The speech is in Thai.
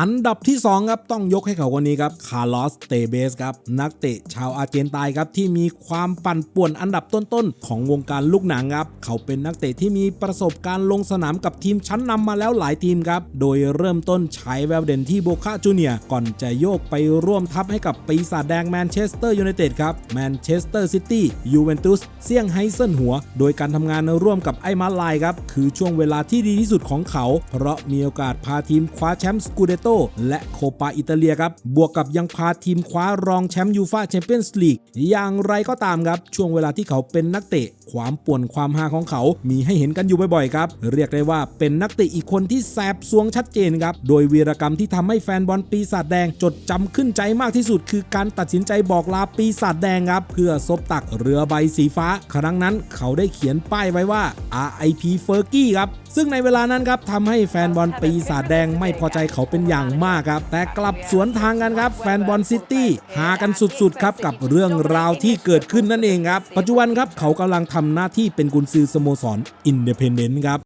อันดับที่ 2 ครับ ต้องยกให้เขาคนนี้ครับคาร์ลอสเตเบสครับ นักเตะชาวอาร์เจนตายครับ ที่มีความปั่นป่วนอันดับต้นๆ ของวงการลูกหนังครับ เขาเป็นนักเตะที่มีประสบการณ์ลงสนามกับทีมชั้นนำมาแล้วหลายทีมครับ โดยเริ่มต้นใช้แววเด่นที่โบคาจูเนียก่อนจะโยกไปร่วมทัพให้กับปีศาจแดงแมนเชสเตอร์ยูไนเต็ดครับแมนเชสเตอร์ซิตี้ยูเวนตุสเซี่ยงไฮ้เซินหัว โดยการทำงานร่วมกับไอมาลายครับคือช่วงเวลาที่ดีที่สุดของเขา เพราะมีโอกาสพาทีมคว้าแชมป์สกูเดโต และโคปาอิตาเลียครับ บวกกับยังพาทีมคว้ารองแชมป์ยูฟาแชมเปี้ยนส์ลีกอย่างไรก็ตามครับ ช่วงเวลาที่เขาเป็นนักเตะ ความป่วนความฮาของเขา มีให้เห็นกันอยู่บ่อยๆครับ เรียกได้ว่าเป็นนักเตะอีกคนที่แสบสวงชัดเจนครับ โดยวีรกรรมที่ทำให้แฟนบอลปีศาจแดง จดจำขึ้นใจมากที่สุด คือการตัดสินใจบอกลาปีศาจแดงครับ เพื่อซบตักเรือใบสีฟ้า ครั้งนั้นเขาได้เขียนป้ายไว้ว่า RIP Fergie ครับซึ่งในเวลานั้นครับทำให้แฟนบอลปีศาจแดงไม่พอใจเขาเป็นอย่างมากครับ แต่กลับสวนทางกันครับ แฟนบอลซิตี้หากันสุดๆครับกับเรื่องราวที่เกิดขึ้นนั่นเองครับ ปัจจุบันครับเขากำลังทำหน้าที่เป็นกุนซือสโมสรอินเดเพนเดนต์ครับ